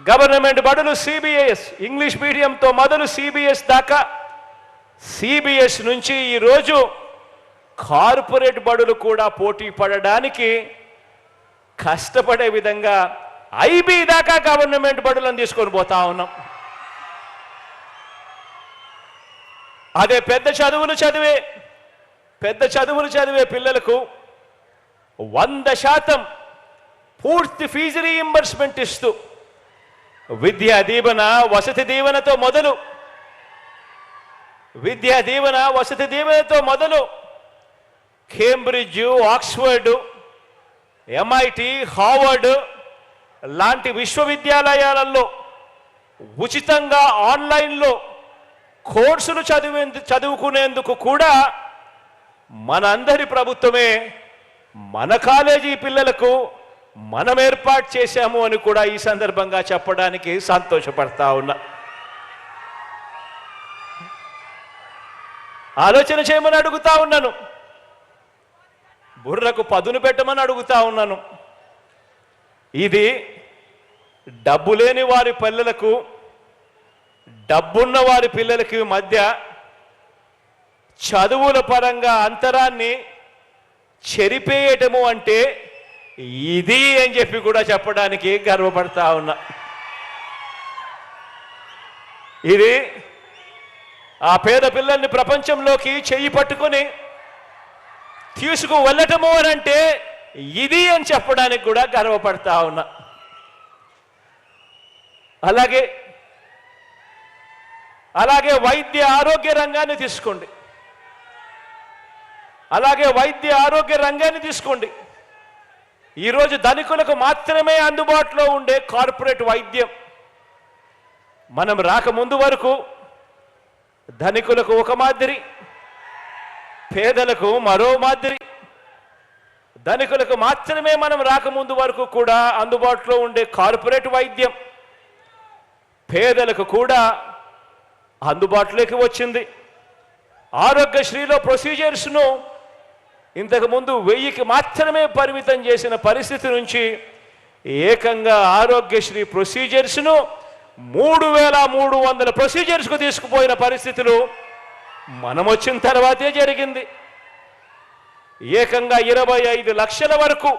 Government బడులు CBS English మీడియంతో మొదలు CBS దాకా. సిబిఎస్ నుంచి ఈరోజు కార్పొరేట్ బడులు కూడా పోటీ పడడానికి కష్టపడే విధంగా ఐబీ దాకా గవర్నమెంట్ బడులను తీసుకొని పోతా ఉన్నాం. అదే పెద్ద చదువులు చదివే పెద్ద చదువులు చదివే పిల్లలకు వంద శాతం పూర్తి ఫీజు రీయింబర్స్మెంట్ ఇస్తూ విద్యా దీవెన వసతి దీవెనతో మొదలు. విద్యా దీవెన వసతి దీవెనతో మొదలు. కేంబ్రిడ్జ్ ఆక్స్ఫర్డ్ ఎంఐటి హార్వర్డ్ లాంటి విశ్వవిద్యాలయాలలో ఉచితంగా ఆన్లైన్లో కోర్సులు చదివే చదువుకునేందుకు కూడా మనందరి ప్రభుత్వమే మన కాలేజీ పిల్లలకు మనం ఏర్పాటు చేశాము అని కూడా ఈ సందర్భంగా చెప్పడానికి సంతోషపడతా ఉన్నా. ఆలోచన చేయమని అడుగుతా ఉన్నాను. బుర్రకు పదును పెట్టమని అడుగుతా ఉన్నాను. ఇది డబ్బు లేని వారి పిల్లలకు డబ్బున్న వారి పిల్లలకి మధ్య చదువుల పరంగా అంతరాన్ని చెరిపేయటము అంటే ఇది అని చెప్పి కూడా చెప్పడానికి గర్వపడతా ఉన్నా. ఇది ఆ పేద పిల్లల్ని ప్రపంచంలోకి చెయ్యి పట్టుకొని తీసుకు వెళ్ళటము అని అంటే ఇది అని చెప్పడానికి కూడా గర్వపడతా ఉన్నా. అలాగే అలాగే వైద్య ఆరోగ్య రంగాన్ని తీసుకోండి. అలాగే వైద్య ఆరోగ్య రంగాన్ని తీసుకోండి. ఈరోజు ధనికులకు మాత్రమే అందుబాటులో ఉండే కార్పొరేట్ వైద్యం. మనం రాకముందు వరకు ధనికులకు ఒక మాదిరి పేదలకు మరో మాదిరి. ధనికులకు మాత్రమే మనం రాకముందు వరకు కూడా అందుబాటులో ఉండే కార్పొరేట్ వైద్యం పేదలకు కూడా అందుబాటులోకి వచ్చింది. ఆరోగ్యశ్రీలో ప్రొసీజర్స్ను ఇంతకుముందు వెయ్యికి మాత్రమే పరిమితం చేసిన పరిస్థితి నుంచి ఏకంగా ఆరోగ్యశ్రీ ప్రొసీజర్స్ను మూడు వేల మూడు వందల ప్రొసీజర్స్కు తీసుకుపోయిన పరిస్థితులు మనం వచ్చిన తర్వాతే జరిగింది. ఏకంగా ఇరవై ఐదు లక్షల వరకు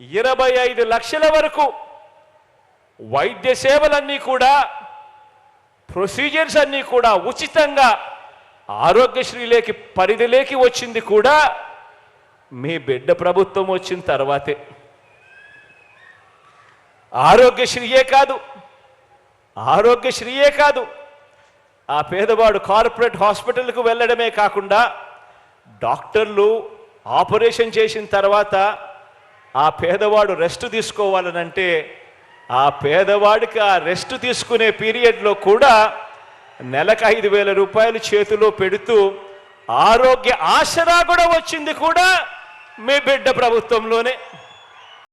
ఇరవై ఐదు లక్షల వరకు వైద్య సేవలన్నీ కూడా ప్రొసీజర్స్ అన్నీ కూడా ఉచితంగా ఆరోగ్యశ్రీలేకి పరిధిలోకి వచ్చింది కూడా మీ బిడ్డ ప్రభుత్వం వచ్చిన తర్వాతే. ఆరోగ్యశ్రీయే కాదు ఆరోగ్యశ్రీయే కాదు. ఆ పేదవాడు కార్పొరేట్ హాస్పిటల్కు వెళ్ళడమే కాకుండా డాక్టర్లు ఆపరేషన్ చేసిన తర్వాత ఆ పేదవాడు రెస్ట్ తీసుకోవాలనంటే ఆ పేదవాడికి ఆ రెస్ట్ తీసుకునే పీరియడ్లో కూడా నెలకు ఐదు వేల రూపాయలు చేతిలో పెడుతూ ఆరోగ్య ఆసరా కూడా వచ్చింది కూడా మీ బిడ్డ ప్రభుత్వంలోనే.